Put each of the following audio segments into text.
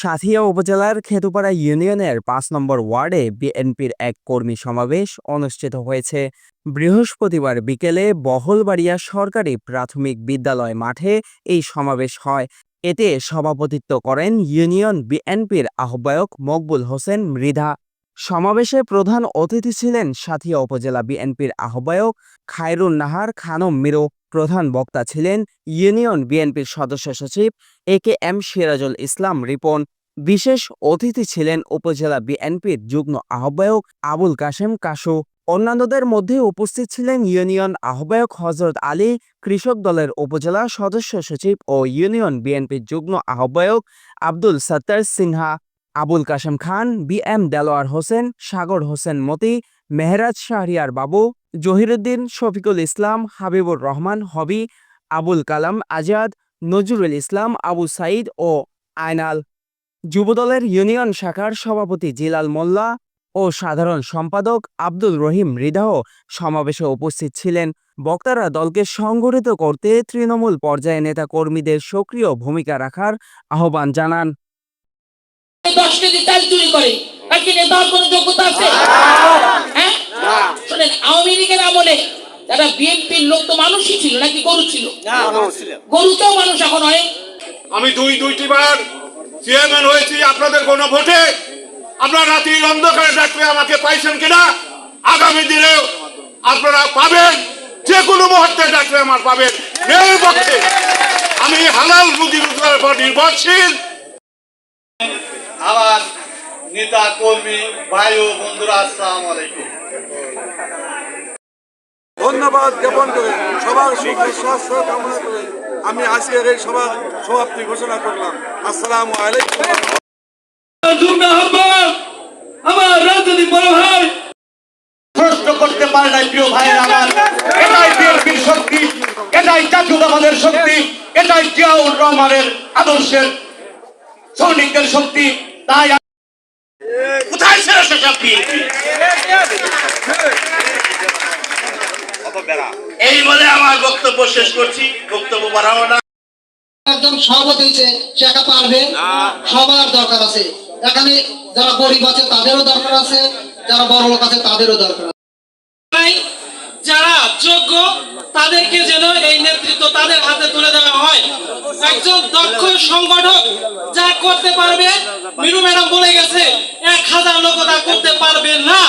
সাথিয়া উপজেলার খেতুপাড়া ইউনিয়নের পাঁচ নম্বর ওয়ার্ডে বিএনপির এক কর্মী সমাবেশ অনুষ্ঠিত হয়েছে। বৃহস্পতিবার বিকেলে বহলবাড়িয়া সরকারি প্রাথমিক বিদ্যালয় মাঠে এই সমাবেশ হয়। এতে সভাপতিত্ব করেন ইউনিয়ন বিএনপির আহ্বায়ক মকবুল হোসেন মৃধা। সমাবেশে প্রধান অতিথি ছিলেন সাথিয়া উপজেলা বিএনপির আহ্বায়ক খায়রুন নাহার, খানম মিরো। প্রধান বক্তা ছিলেন ইউনিয়ন বিএনপির সদস্য সচিব A K M Sirajul Islam. Ripon বিশেষ অতিথি ছিলেন উপজেলা বিএনপির যুগ্ম আহ্বায়ক আবুল কাশেম কাশু অন্যান্যদের মধ্যে উপস্থিত ছিলেন ইউনিয়ন আহ্বায়ক হজরত আলী, কৃষক দলের উপজেলা সদস্য সচিব ও ইউনিয়ন বিএনপির যুগ্ম আহ্বায়ক আব্দুল সত্তার সিনহা। আবুল কাশেম খান, বি এম দেলোয়ার হোসেন, সাগর হোসেন মতি, মেহরাজ শাহরিয়ার বাবু, জহিরুদ্দিন শফিকুল ইসলাম, হাবিবুর রহমান হবি, আবুল কালাম আজাদ, নজরুল ইসলাম, আবু সাইদ ও আয়নাল। যুবদলের ইউনিয়ন শাখার সভাপতি জিলাল মোল্লা ও সাধারণ সম্পাদক আব্দুল রহিম মৃদাহ সমাবেশে উপস্থিত ছিলেন। বক্তারা দলকে সংগঠিত করতে তৃণমূল পর্যায়ে নেতা কর্মীদের সক্রিয় ভূমিকা রাখার আহ্বান জানান। দশ কেজি চাল চুরি করে। তার কি নেতা কোনো যোগ্যতা আছে? হ্যাঁ? শোনেন আওয়ামী লীগের আমলে যারা বিএনপির লোক তো মানুষই ছিল নাকি গরু ছিল? গরুতেও মানুষ এখন হয়। আমি দুই দুইটি বার চেয়ারম্যান হয়েছি আপনাদের কোনো ভোটে। আপনারা রাতির অন্ধকারে ডাকলে আমাকে পাইছেন কিনা? আগামী দিনে আপনারা পাবেন। যে কোনো মুহূর্তে ডাকলে আমার পাবেন। পক্ষে। আমি হালাল রুজি রোজগারের উপর নির্ভরশীল। আমার নেতা কর্মী ভাই ও বন্ধুরা আসসালাম আলাইকুম। ধন্যবাদ জ্ঞাপন করে সবার সুখ স্বাস্থ্য কামনা করে আমি আজকের এই সভা সমাপ্তি ঘোষণা করলাম। আসসালামু আলাইকুম। আমার রাজনৈতিক বড় ভাই। প্রশ্ন করতে পারে নাই প্রিয় ভাইয়ের আমার। এটাই বিএনপির শক্তি এটাই জাতীয়তাবাদের শক্তি এটাই জিয়াউর রহমানের আদর্শের সৈনিকদের শক্তি। তাই কোথায় ছিল সেসব এই বলে আমার বক্তব্য শেষ করছি। বক্তব্য বাড়াবো না। একজন সভাপতি হয়েছে সে একা পারবে সবার দরকার আছে। এখানে যারা গরিব আছে তাদেরও দরকার আছে। যারা বড় লোক আছে তাদেরও দরকার আছে। যারা যোগ্য তাদেরকে যেন এই নেতৃত্ব তাদের হাতে তুলে দেওয়া হয়। একজন দক্ষ সংগঠক যা করতে পারবে, মিনু ম্যাডাম বলে গেছে, এক হাজার লোক তা করতে পারবে না।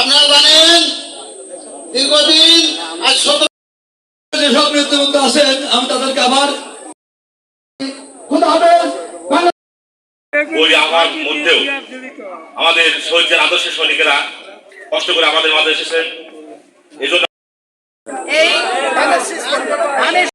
আপনারা জানেন, দীর্ঘদিন আজ যেসব নেতৃত্ব আছেন, আমি তাদেরকে আবার আমাদের শহীদের আদর্শ সৈনিকেরা কষ্ট করে আমাদের মাঝে এসেছেন এই জন্য